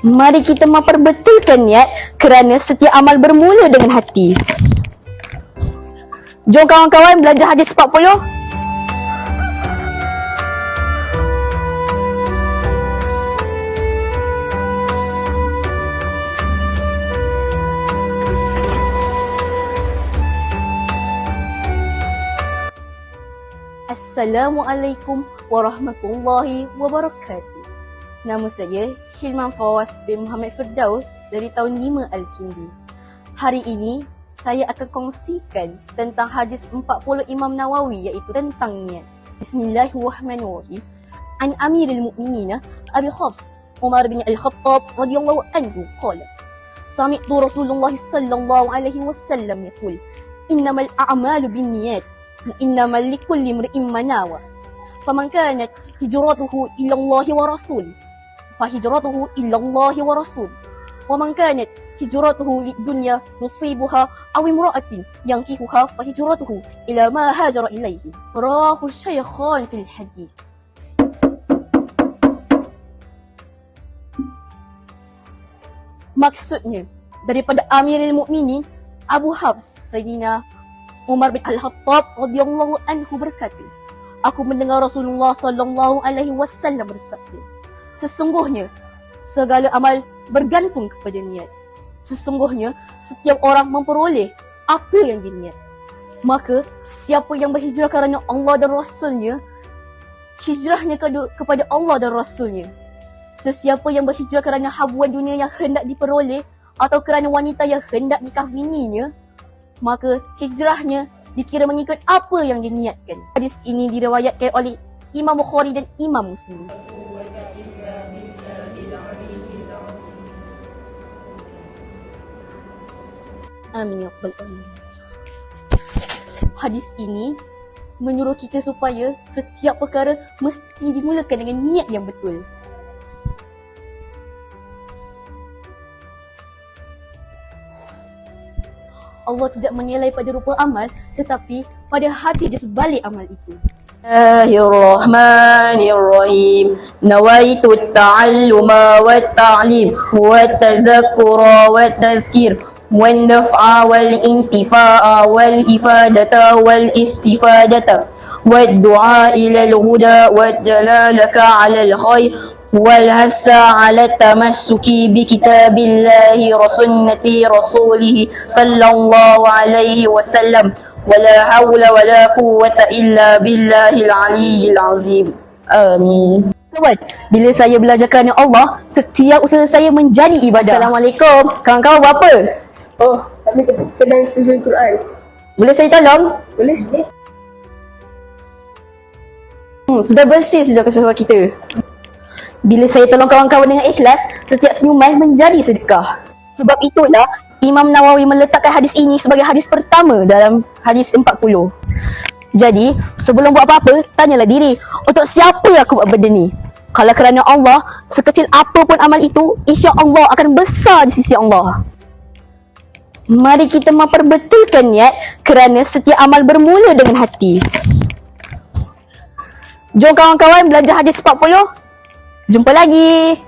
Mari kita memperbetulkan niat kerana setiap amal bermula dengan hati. Jom kawan-kawan belajar hadis 40. Assalamualaikum warahmatullahi wabarakatuh. Nama saya Hilman Fawaz bin Muhammad Firdaus dari tahun 5 Al-Kindi. Hari ini, saya akan kongsikan tentang hadis 40 Imam Nawawi iaitu tentang niat. Bismillahirrahmanirrahim. An Amiril Mu'minina Abi Hafs Umar bin Al-Khattab radhiyallahu anhu qala Sami'tu Rasulullah sallallahu alaihi wasallam yaqul Innamal a'malu binniyat wa innamal likulli imri'in ma nawa. Faman kanat hijratuhu ila Allah wa rasulih فهجرته إلى الله ورسوله ومن كانت هجرته للدنيا نصيبها أو امرأة ينكحها فهجرته إلى ما هاجر إليه رواه الشيخان في الحديث Maksudnya, daripada Amirul Mukminin Abu Hafs Sayyidina Umar bin Al-Khattab radhiyallahu anhu berkata, Aku mendengar Rasulullah sallallahu alaihi wasallam bersabda, Sesungguhnya segala amal bergantung kepada niat. Sesungguhnya setiap orang memperoleh apa yang diniat. Maka siapa yang berhijrah kerana Allah dan Rasulnya, hijrahnya ke- kepada Allah dan Rasulnya. Sesiapa yang berhijrah kerana habuan dunia yang hendak diperoleh atau kerana wanita yang hendak dikahwininya, maka hijrahnya dikira mengikut apa yang diniatkan. Hadis ini diriwayatkan oleh Imam Bukhari dan Imam Muslim. Amin ya rabbal alamin. Hadis ini menyuruh kita supaya setiap perkara mesti dimulakan dengan niat yang betul. Allah tidak menilai pada rupa amal tetapi pada hati di sebalik amal itu. Bismillahirrahmanirrahim. Nawaitu at-ta'alluma wat-ta'lim wat-tazakkura wat-tazkir والنفع والانتفاع والإفادة والاستفادة والدعاء إلى الهدى والدلالة على الخير والهس على التمسك بكتاب الله وسنة رسوله صلى الله عليه وسلم ولا حول ولا قوة إلا بالله العلي العظيم آمين Kawan, bila saya belajar kerana Allah, setiap usaha saya menjadi ibadah. Assalamualaikum. Kawan-kawan buat apa? Oh, kami sedang susun Quran. Boleh saya tolong? Boleh? Hmm, sudah bersih sudah keseluruhan kita. Bila saya tolong kawan-kawan dengan ikhlas, setiap senyuman menjadi sedekah. Sebab itulah Imam Nawawi meletakkan hadis ini sebagai hadis pertama dalam hadis 40. Jadi, sebelum buat apa-apa, tanyalah diri, untuk siapa aku buat benda ni? Kalau kerana Allah, sekecil apa pun amal itu, insya Allah akan besar di sisi Allah. Mari kita memperbetulkan niat kerana setiap amal bermula dengan hati. Jom kawan-kawan belajar hadis 40. Jumpa lagi.